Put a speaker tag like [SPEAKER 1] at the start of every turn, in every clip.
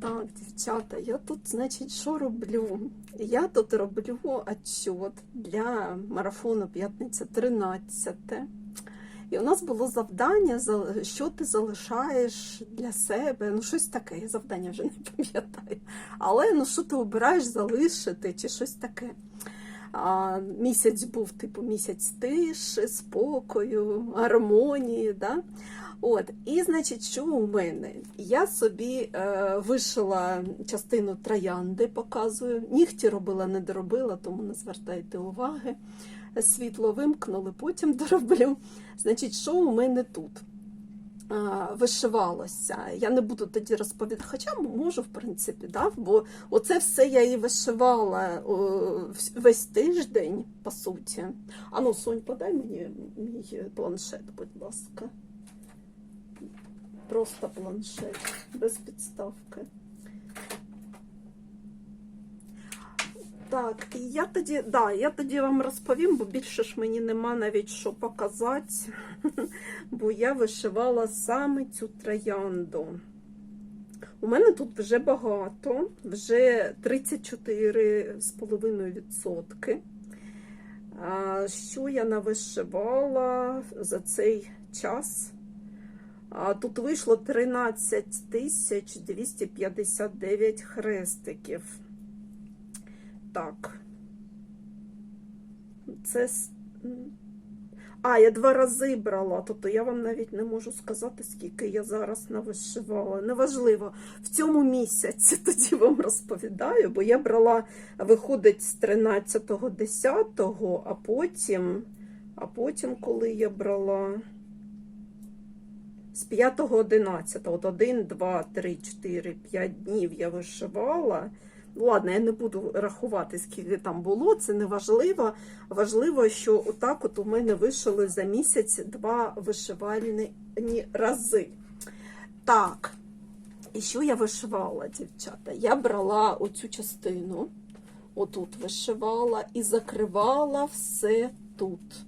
[SPEAKER 1] Так, дівчата, я тут, значить, що роблю? Я тут роблю отчет для марафону П'ятниця 13. І у нас було завдання, що ти залишаєш для себе. Ну, щось таке, я завдання вже не пам'ятаю. Але ну, що ти обираєш залишити чи щось таке. А, місяць був типу місяць тиші, спокою, гармонії. Да? От, і значить, що у мене? Я собі е, вишила частину троянди, показую. Нігті робила, не доробила, тому не звертайте уваги. Світло вимкнули, потім дороблю. Значить, що у мене тут? Вишивалося. Я не буду тоді розповідати, хоча можу, в принципі, да? бо оце все я і вишивала весь тиждень, по суті. Ану, Сонь, подай мені мій планшет, будь ласка. Просто планшет, без підставки. Так, я тоді, да, я тоді вам розповім, бо більше ж мені нема навіть що показати, бо я вишивала саме цю троянду. У мене тут вже багато, вже 34,5%. Що я навишивала за цей час? Тут вийшло 13 259 хрестиків. Так. Це. А, я два рази брала, тобто я вам навіть не можу сказати, скільки я зараз навишивала. Неважливо, в цьому місяці тоді вам розповідаю, бо я брала, виходить, з 13.10, а потім, а потім, коли я брала з 5.11, от 1, 2, 3, 4, 5 днів я вишивала. Ладно, я не буду рахувати, скільки там було, це не важливо. Важливо, що отак от у мене вишили за місяць два вишивальні рази. Так, і що я вишивала, дівчата? Я брала оцю частину, отут вишивала і закривала все тут.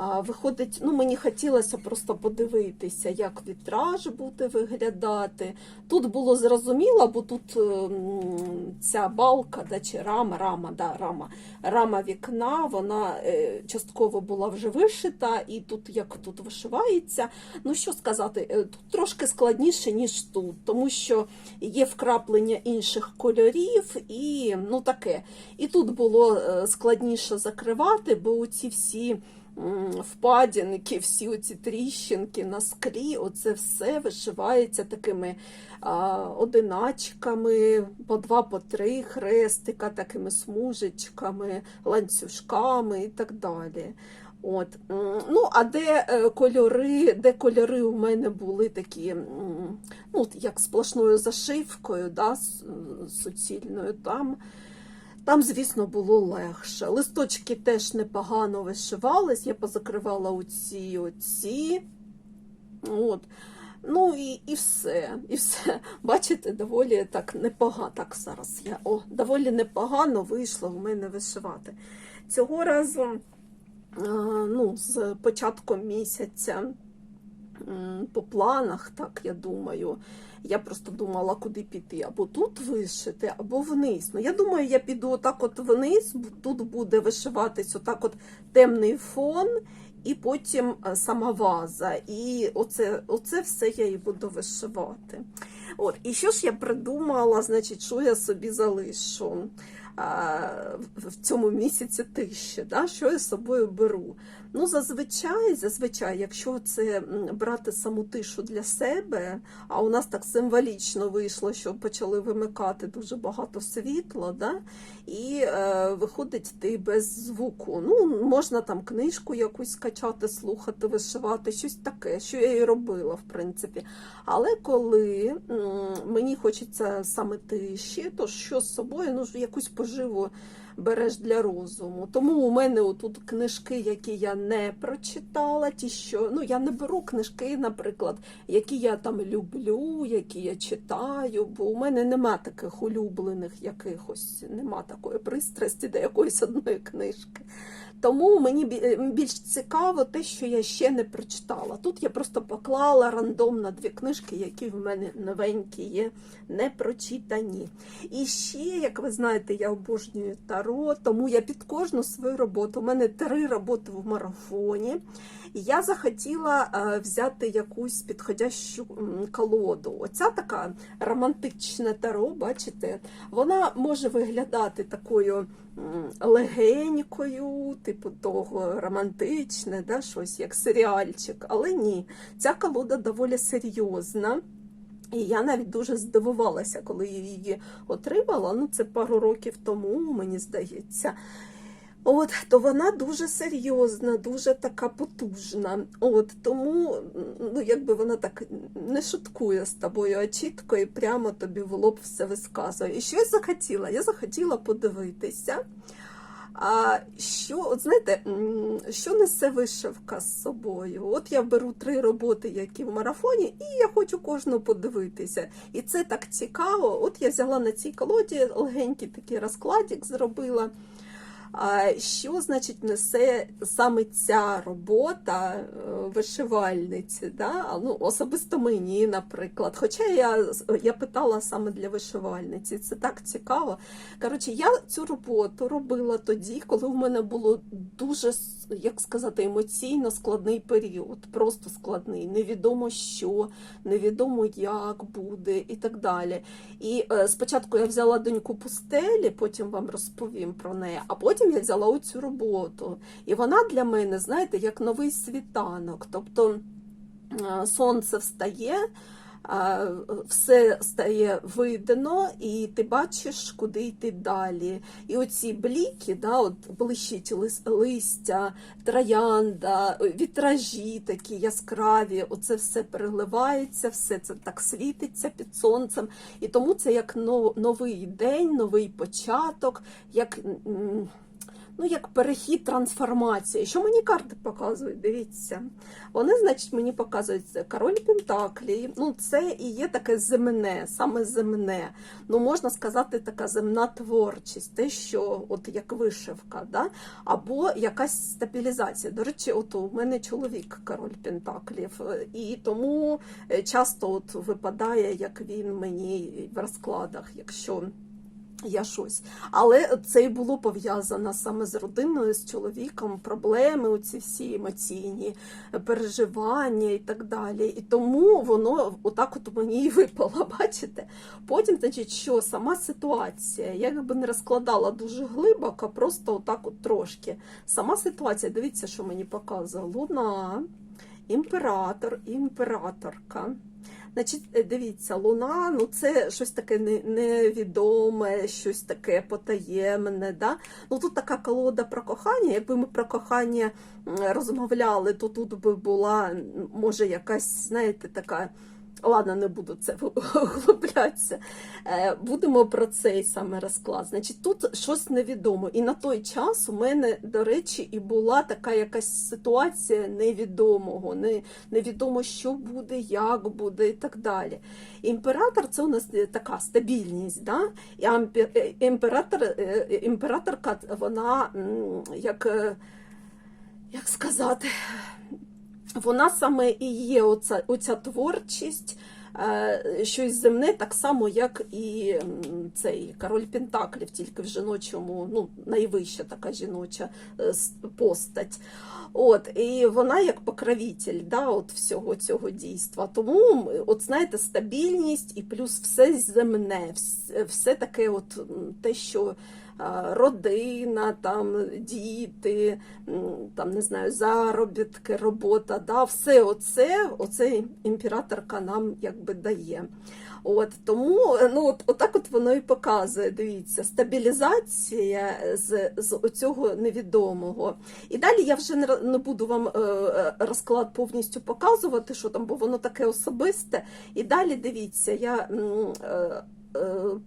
[SPEAKER 1] Виходить, ну мені хотілося просто подивитися, як вітраж буде виглядати. Тут було зрозуміло, бо тут ем, ця балка, да, чи рама, рама, да, рама, рама вікна, вона е, частково була вже вишита, і тут як тут вишивається. Ну що сказати, е, тут трошки складніше, ніж тут, тому що є вкраплення інших кольорів і ну таке. І тут було е, складніше закривати, бо ці всі впадінки, всі оці тріщинки на склі, оце все вишивається такими одиначками, по два, по три хрестика, такими смужечками, ланцюжками і так далі. От. Ну, а де е, кольори, де кольори у мене були такі, ну, як сплошною зашивкою, да, суцільною, там там, звісно, було легше. Листочки теж непогано вишивались, я позакривала оці, оці. От. Ну і, і все. І все. Бачите, доволі так непогано. Так, зараз я. О, доволі непогано вийшло в мене вишивати. Цього разу, ну, з початком місяця, по планах, так я думаю. Я просто думала, куди піти, або тут вишити, або вниз. Ну, я думаю, я піду отак от вниз, тут буде вишиватись отак от темний фон, і потім е, сама ваза. І оце, оце все я і буду вишивати. От. І що ж я придумала, значить, що я собі залишу в цьому місяці тиші, да? що я з собою беру. Ну, зазвичай, зазвичай, якщо це брати саму тишу для себе, а у нас так символічно вийшло, що почали вимикати дуже багато світла, да? і е, виходить ти без звуку. Ну, можна там книжку якусь скачати, слухати, вишивати, щось таке, що я і робила, в принципі. Але коли мені хочеться саме тиші, то що з собою, ну, якусь поживу береш для розуму. Тому у мене отут книжки, які я не прочитала, ті, що ну я не беру книжки, наприклад, які я там люблю, які я читаю, бо у мене нема таких улюблених якихось, нема такої пристрасті до якоїсь одної книжки. Тому мені більш цікаво те, що я ще не прочитала. Тут я просто поклала рандомно дві книжки, які в мене новенькі є, не прочитані. І ще, як ви знаєте, я обожнюю таро, тому я під кожну свою роботу. У мене три роботи в марафоні. І я захотіла е, взяти якусь підходящу колоду. Оця така романтичне таро, бачите, вона може виглядати такою легенькою, типу того романтичне, да, щось як серіальчик. Але ні, ця колода доволі серйозна. І я навіть дуже здивувалася, коли я її отримала. Ну, це пару років тому, мені здається. От, то вона дуже серйозна, дуже така потужна. От, тому, ну, якби вона так не шуткує з тобою, а чітко і прямо тобі в лоб все висказує. І що я захотіла? Я захотіла подивитися. А що, от знаєте, що несе вишивка з собою? От я беру три роботи, які в марафоні, і я хочу кожну подивитися. І це так цікаво. От я взяла на цій колоді легенький такий розкладик зробила. Що значить несе саме ця робота е, вишивальниці? Да? Ну, особисто мені, наприклад. Хоча я, я питала саме для вишивальниці, це так цікаво. Коротше, я цю роботу робила тоді, коли в мене було дуже, як сказати, емоційно складний період. Просто складний. Невідомо що, невідомо як буде і так далі. І е, спочатку я взяла доньку пустелі, потім вам розповім про неї, а потім я взяла оцю роботу. І вона для мене, знаєте, як новий світанок. Тобто е, сонце встає. е, Все стає видно, і ти бачиш, куди йти далі. І оці бліки, да, от блищить листя, троянда, вітражі такі яскраві, оце все переливається, все це так світиться під сонцем. І тому це як новий день, новий початок, як, ну, як перехід трансформації. Що мені карти показують? Дивіться. Вони, значить, мені показують король Пентаклі. Ну, це і є таке земне, саме земне. Ну, можна сказати, така земна творчість, те, що от як вишивка, да? або якась стабілізація. До речі, от у мене чоловік король Пентаклів, е, і тому е, часто от випадає, як він мені в розкладах, якщо. Я щось. Але це і було пов'язано саме з родиною, з чоловіком, проблеми, оці всі емоційні переживання і так далі. І тому воно отак от мені і випало, бачите? Потім, значить, що сама ситуація, я якби не розкладала дуже глибоко, просто отак от трошки. Сама ситуація, дивіться, що мені показує. Луна, імператор імператорка. Значить, е, дивіться, луна, ну це щось таке невідоме, щось таке потаємне. Да? Ну тут така колода про кохання. Якби ми про кохання розмовляли, то тут би була, може, якась, знаєте, така. Ладно, не буду це углублятися. Е, Будемо про цей саме розклад. Значить, тут щось невідомо. І на той час у мене, до речі, і була така якась ситуація невідомого. Не, невідомо, що буде, як буде і так далі. Імператор це у нас така стабільність. Да? І е, імператор, е, імператорка, вона як, як сказати, вона саме і є оця, оця творчість, е, щось земне, так само, як і цей король Пентаклів, тільки в жіночому, ну, найвища така жіноча е, постать. От, і вона як покровитель да, от всього цього дійства. Тому, от знаєте, стабільність і плюс все земне, все, таке, от те, що родина, там діти, там не знаю, заробітки, робота, да, все оце, оце імператорка нам якби дає. От тому ну от, отак от воно і показує. Дивіться, стабілізація з, з цього невідомого. І далі я вже не, не буду вам е, е, розклад повністю показувати, що там, бо воно таке особисте. І далі дивіться, я е,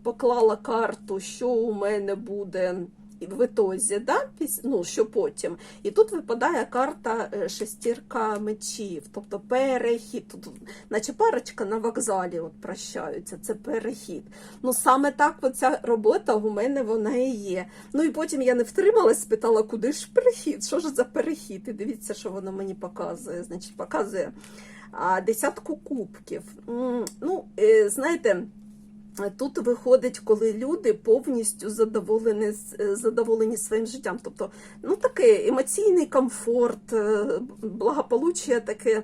[SPEAKER 1] поклала карту, що у мене буде в ітозі, да? ну, що потім. І тут випадає карта е, шестірка мечів, тобто перехід. Тут, наче парочка на вокзалі от прощаються, це перехід. Ну саме так оця робота у мене вона і є. Ну і потім я не втрималась, спитала, куди ж перехід? Що ж за перехід? І дивіться, що воно мені показує. Значить, показує десятку кубків. Ну, е, знаєте. Тут виходить, коли люди повністю задоволені, задоволені своїм життям. Тобто, ну такий емоційний комфорт, е, благополуччя таке,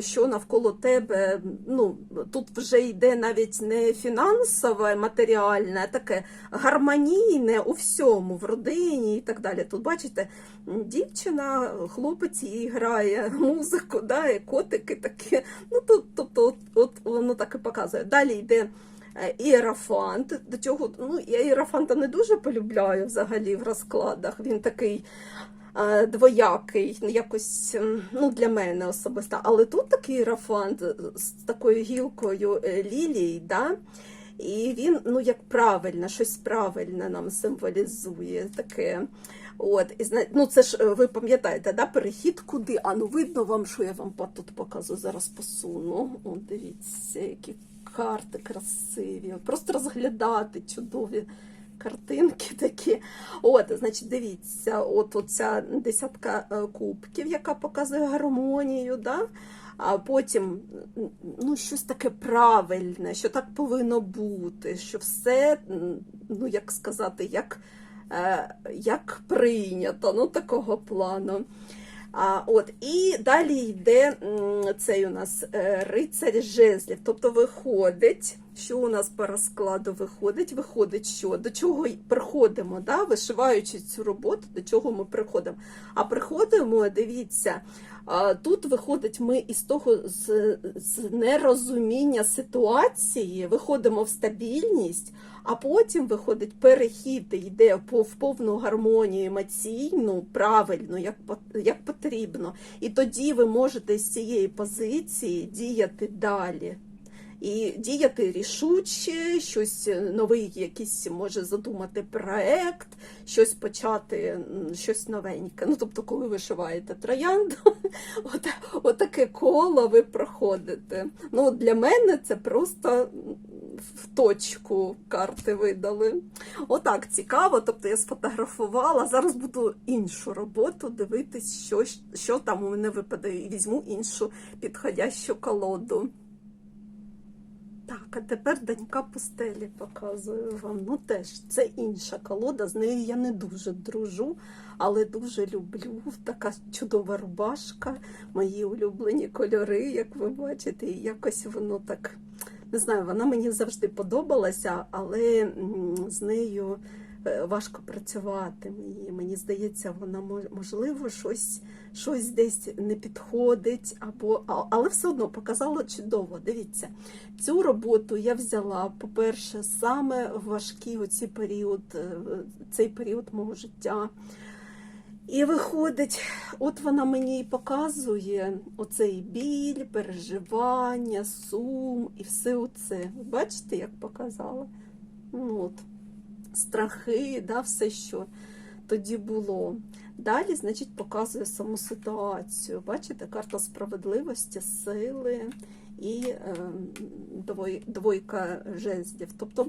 [SPEAKER 1] що навколо тебе. Ну, тут вже йде навіть не фінансове, матеріальне, а таке гармонійне у всьому, в родині і так далі. Тут бачите, дівчина, хлопець їй грає музику, да, і котики такі. Ну, тут, тобто, от, от воно так і показує. Далі йде. Е, Іерафант. До цього, ну, я іерафанта не дуже полюбляю взагалі в розкладах. Він такий е, двоякий, якось ну, для мене особисто. Але тут такий іерафант з такою гілкою е, лілії, да? і він, ну, як правильно, щось правильне нам символізує таке. От, і ну це ж ви пам'ятаєте, да, перехід куди? А ну видно вам, що я вам тут показую, зараз посуну. О, дивіться, які карти красиві. Просто розглядати чудові картинки такі. От, значить, дивіться, от оця десятка е, кубків, яка показує гармонію, да? а потім ну, щось таке правильне, що так повинно бути, що все, ну як сказати, як, е, як прийнято, ну такого плану. А, от, і далі йде цей у нас е, рицарь жезлів. Тобто виходить, що у нас по розкладу виходить? Виходить, що до чого приходимо, да? вишиваючи цю роботу, до чого ми приходимо. А приходимо, дивіться, тут виходить ми із того з, з нерозуміння ситуації, виходимо в стабільність. А потім виходить перехід, йде в повну гармонію емоційну, правильну, як, як потрібно. І тоді ви можете з цієї позиції діяти далі. І діяти рішуче, щось е, новий якийсь може задумати проект, щось почати, щось новеньке. Ну, тобто, коли вишиваєте троянду, от, отаке коло ви проходите. Ну, для мене це просто в точку карти видали. Отак цікаво. Тобто я сфотографувала. Зараз буду іншу роботу дивитись, що, що там у мене випадає, і візьму іншу підходящу колоду. Так, а тепер донька пустелі показую вам. Ну теж це інша колода. З нею я не дуже дружу, але дуже люблю. Така чудова рубашка, мої улюблені кольори, як ви бачите, і якось воно так. Не знаю, вона мені завжди подобалася, але з нею е, важко працювати. Мені, мені здається, вона мож- можливо щось, щось десь не підходить, або, але все одно показала чудово. Дивіться, цю роботу я взяла, по-перше, саме важкий оці період, е, цей період мого життя. І виходить, от вона мені і показує оцей біль, переживання, сум і все оце. Бачите, як показала? Ну, от, страхи, да, все, що тоді було. Далі, значить, показує саму ситуацію. Бачите, карта справедливості, сили і е, двой, двойка жезлів. Тобто,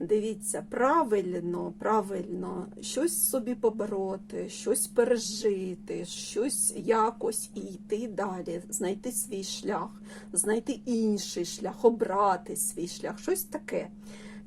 [SPEAKER 1] дивіться, правильно, правильно щось собі побороти, щось пережити, щось якось і йти далі, знайти свій шлях, знайти інший шлях, обрати свій шлях, щось таке.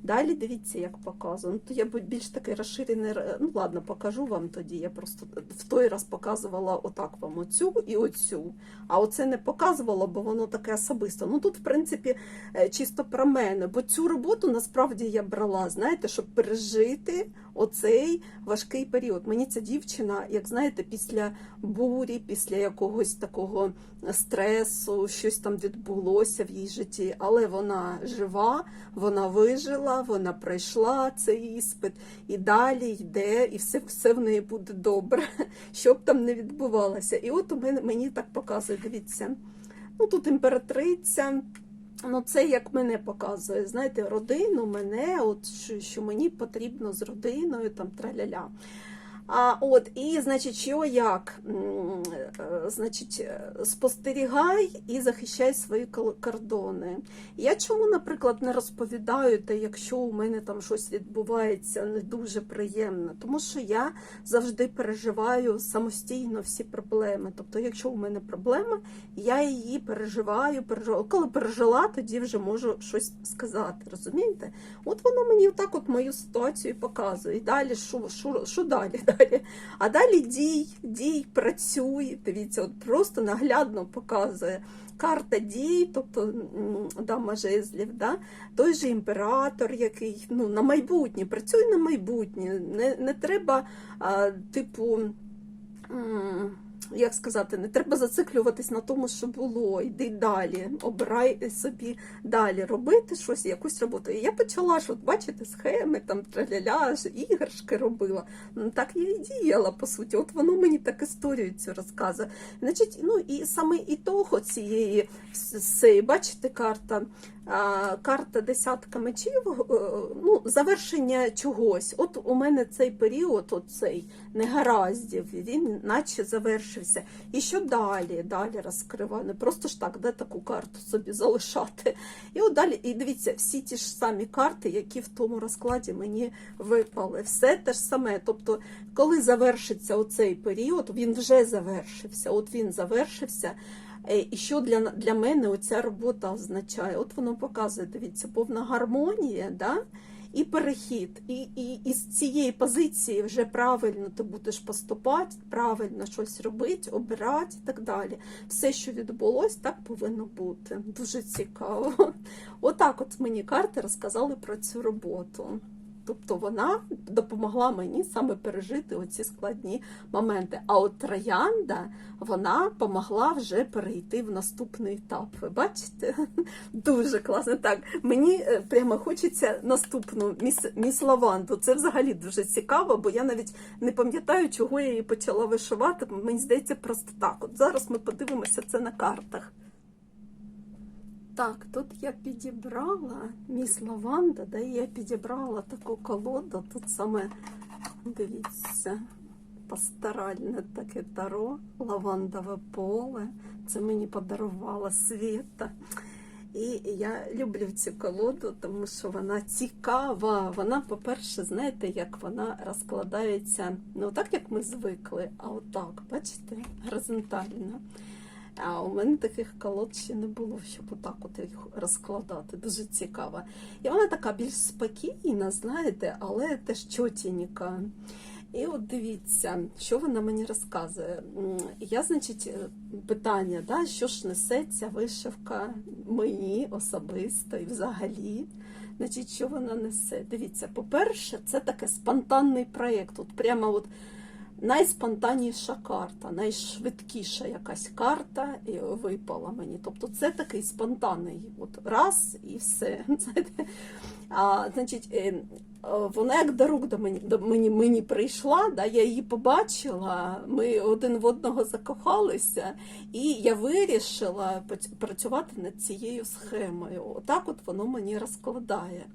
[SPEAKER 1] Далі дивіться, як показано. То я більш такий розширений. Ну ладно, покажу вам тоді. Я просто в той раз показувала отак вам оцю і оцю. А оце не показувала, бо воно таке особисто. Ну тут, в принципі, е, чисто про мене. Бо цю роботу насправді я брала, знаєте, щоб пережити оцей важкий період. Мені ця дівчина, як знаєте, після бурі, після якогось такого стресу, щось там відбулося в її житті, але вона жива, вона вижила, вона пройшла цей іспит і далі йде, і все, все в неї буде добре, що б там не відбувалося. І от мені так показує, дивіться. Ну тут імператриця. Ну, це як мене показує, знаєте, родину, мене, от що, що мені потрібно з родиною, там траляля. А от, і, значить, що як? Е, Значить, е, спостерігай і захищай свої кордони. Я чому, наприклад, не розповідаю те, якщо у мене там щось відбувається не дуже приємно, тому що я завжди переживаю самостійно всі проблеми. Тобто, якщо у мене проблема, я її переживаю, переживаю. Коли пережила, тоді вже можу щось сказати. Розумієте? От воно мені так от мою ситуацію показує. І далі що, що, що далі? далі? А далі дій, дій, працюй. Дивіться, от просто наглядно показує. Карта дій, тобто дама жезлів, да? той же імператор, який ну, на майбутнє, працюй на майбутнє. Не, не треба, а, типу. Як сказати, не треба зациклюватись на тому, що було. Йди далі, обирай собі далі робити щось, якусь роботу. І я почала ж, от бачите, схеми, там траляля, іграшки робила. Так я і діяла, по суті. От воно мені так історію цю розказує. Значить, ну і саме ітог цієї бачите, карта. Карта десятка мечів, е, ну, завершення чогось. От у мене цей період, оцей негараздів, він наче завершився. І що далі? Далі розкриваю. Не просто ж так, де таку карту собі залишати. І от далі, і дивіться, всі ті ж самі карти, які в тому розкладі мені випали. Все те ж саме. Тобто, коли завершиться оцей період, він вже завершився. От він завершився. Е, І що для, для мене оця робота означає? От воно показує, дивіться, повна гармонія, да? і перехід. І, і, і з цієї позиції вже правильно ти будеш поступати, правильно щось робити, обирати і так далі. Все, що відбулось, так повинно бути. Дуже цікаво. Отак от мені карти розказали про цю роботу. Тобто вона допомогла мені саме пережити оці складні моменти. А от троянда вона допомогла вже перейти в наступний етап. Ви бачите? Дуже класно. Так, мені е, прямо хочеться наступну міс, міс лаванду. Це взагалі дуже цікаво, бо я навіть не пам'ятаю, чого я її почала вишивати. Мені здається, просто так. От зараз ми подивимося це на картах. Так, тут я підібрала міс лаванда, да, і я підібрала таку колоду. Тут саме, дивіться, пасторальне таке таро, лавандове поле. Це мені подарувала Світа. І я люблю цю колоду, тому що вона цікава. Вона, по-перше, знаєте, як вона розкладається не отак, як ми звикли, а отак, бачите, горизонтально. А у мене таких колод ще не було, щоб отак от їх розкладати. Дуже цікаво. І вона така більш спокійна, знаєте, але теж чотенька. І от дивіться, що вона мені розказує. Я, значить, е, питання, да, що ж несеться вишивка мені особисто і взагалі. Значить, що вона несе? Дивіться, по-перше, це таке спонтанний проєкт. От прямо от найспонтанніша карта, найшвидкіша якась карта випала мені. Тобто це такий спонтанний, от раз і все. А, значить, е, вона як до рук до мені, до мені, мені прийшла, да, я її побачила, ми один в одного закохалися, і я вирішила працювати над цією схемою. Отак от воно мені розкладає.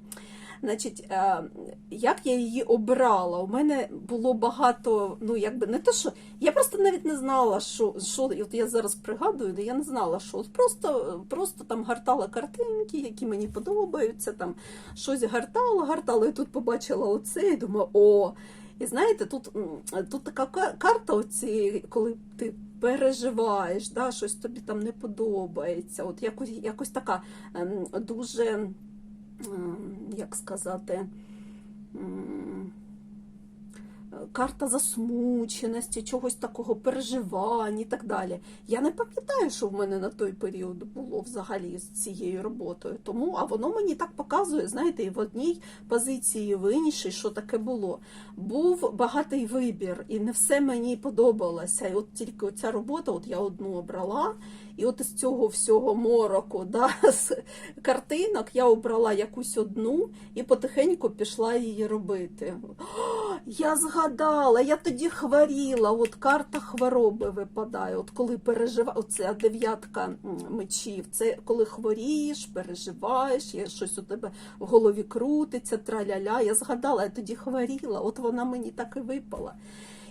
[SPEAKER 1] Значить, е, як я її обрала? У мене було багато, ну якби не те, що я просто навіть не знала, що, що от я зараз пригадую, я не знала, що просто, просто там гартала картинки, які мені подобаються, там щось гартала, гартала, і тут побачила оце, і думаю, о. І знаєте, тут, тут така карта, оці, коли ти переживаєш, да, щось тобі там не подобається. От якось, якось така ем, дуже як сказати, карта засмученості, чогось такого переживань і так далі. Я не пам'ятаю, що в мене на той період було взагалі з цією роботою. Тому, а воно мені так показує, знаєте, і в одній позиції, і в іншій, що таке було. Був багатий вибір, і не все мені подобалося. І от тільки оця робота, от я одну обрала. І от із цього всього мороку, да, з картинок, я обрала якусь одну і потихеньку пішла її робити. Я згадала, я тоді хворіла, от карта хвороби випадає. От коли переживаю, оце дев'ятка мечів. Це коли хворієш, переживаєш, є щось у тебе в голові крутиться, траля-ля. Я згадала, я тоді хворіла, от вона мені так і випала.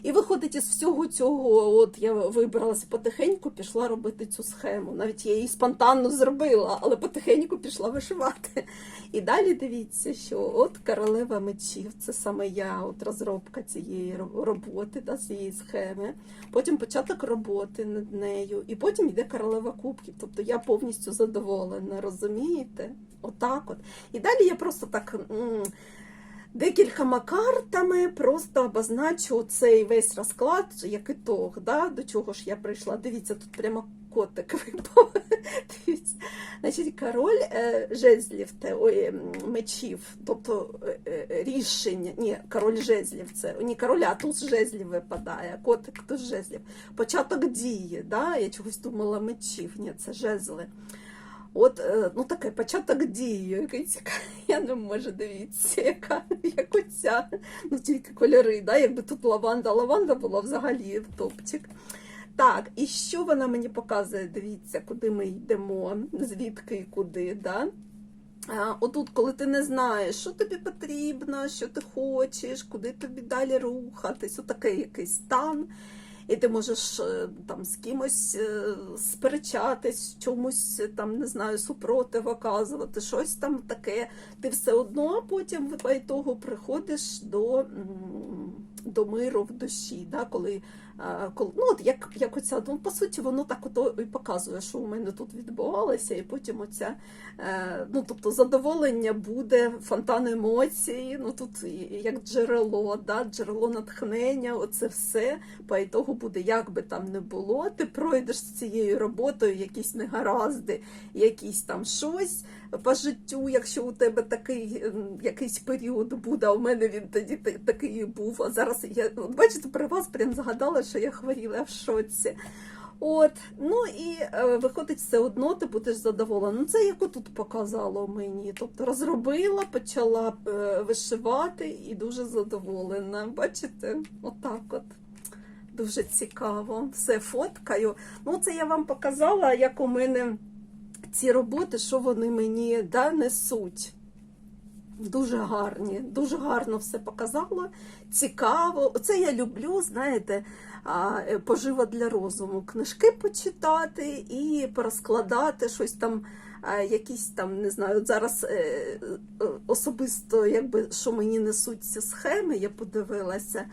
[SPEAKER 1] І виходить із всього цього, от я вибралася потихеньку, пішла робити цю схему. Навіть я її спонтанно зробила, але потихеньку пішла вишивати. І далі дивіться, що от королева мечів, це саме я, от розробка цієї роботи, да, цієї схеми. Потім початок роботи над нею, і потім йде королева кубків. Тобто я повністю задоволена, розумієте? Отак от. І далі я просто так. Декількома картами просто обозначу цей весь розклад, як ітог, да, до чого ж я прийшла. Дивіться, тут прямо котик випав. Дивіться. Значить, король е, жезлів, те, ой, мечів, тобто е, е, рішення, ні, король жезлів, це не король, а туз жезлів випадає, котик туз жезлів. Початок дії, да? я чогось думала мечів, ні, це жезли. От, е, ну таке початок дії. Я не можу дивіться, яка як оця. Ну тільки кольори, да? якби тут лаванда, лаванда була взагалі в топчик. Так, і що вона мені показує? Дивіться, куди ми йдемо, звідки і куди. Да? Отут, коли ти не знаєш, що тобі потрібно, що ти хочеш, куди тобі далі рухатись, отакий якийсь стан. І ти можеш е, там з кимось е, сперечатись, чомусь е, там не знаю, супротив оказувати, щось там таке. Ти все одно потім по ітогу приходиш до, до миру в душі, да, коли ну, от як, як оця, ну, по суті, воно так ото і показує, що у мене тут відбувалося, і потім оця, е, ну, тобто задоволення буде, фонтан емоцій, ну тут як джерело, да, джерело натхнення, оце все по ітогу буде, як би там не було, ти пройдеш з цією роботою якісь негаразди, якісь там щось по життю, якщо у тебе такий ем, якийсь період буде, а у мене він тоді такий і був. А зараз я от бачите, при вас прям згадала, що я хворіла в шоці. От, ну і е, виходить, все одно ти будеш задоволена. Ну, це як тут показало мені. Тобто розробила, почала е, вишивати і дуже задоволена. Бачите, отак от. Дуже цікаво. Все фоткаю. Ну, це я вам показала, як у мене ці роботи, що вони мені да, несуть. Дуже гарні, дуже гарно все показала. Цікаво. Оце я люблю, знаєте, е, пожива для розуму. Книжки почитати і порозкладати щось там, якісь там, не знаю, от зараз е, е, особисто, якби що мені несуть ці схеми, я подивилася.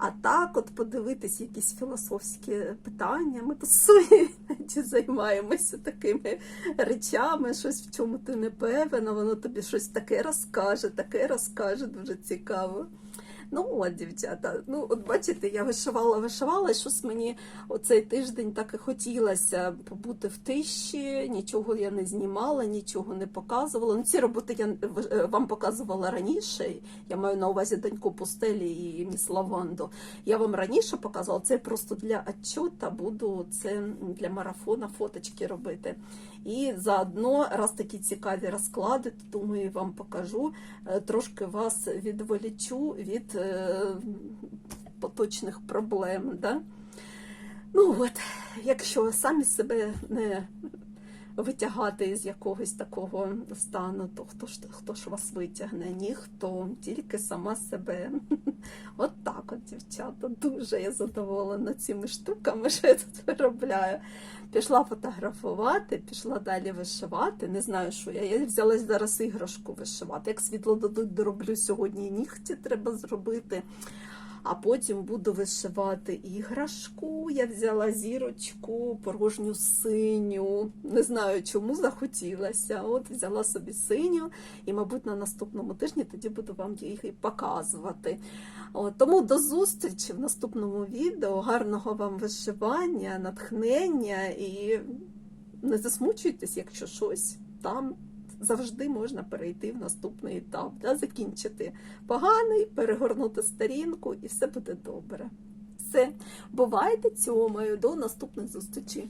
[SPEAKER 1] А так, от подивитись якісь філософські питання. Ми тут іноді займаємося такими речами, щось в чому ти не певна, воно тобі щось таке розкаже, таке розкаже, дуже цікаво. Ну от, дівчата, ну от бачите, я вишивала, вишивала, щось мені оцей тиждень так і хотілося побути в тиші, нічого я не знімала, нічого не показувала. Ну, ці роботи я е, вам показувала раніше. Я маю на увазі доньку пустелі і міс Лаванду. Я вам раніше показувала, це просто для отчета буду це для марафона фоточки робити. І заодно, раз такі цікаві розклади, то думаю, вам покажу. Е, Трошки вас відволічу від е, поточних проблем. Да? Ну от, якщо самі себе не витягати з якогось такого стану, то хто ж хто ж вас витягне? Ніхто, тільки сама себе. От так от, дівчата. Дуже я задоволена цими штуками, що я тут виробляю. Пішла фотографувати, пішла далі вишивати. Не знаю, що я. Я взялась зараз іграшку вишивати. Як світло дадуть, дороблю сьогодні нігті треба зробити. А потім буду вишивати іграшку. Я взяла зірочку, порожню синю. Не знаю, чому захотілося. От взяла собі синю, і, мабуть, на наступному тижні тоді буду вам її показувати. От, тому до зустрічі в наступному відео. Гарного вам вишивання, натхнення і не засмучуйтесь, якщо щось там. Завжди можна перейти в наступний етап, да, закінчити поганий, перегорнути сторінку, і все буде добре. Все, бувайте цьомою до наступних зустрічей.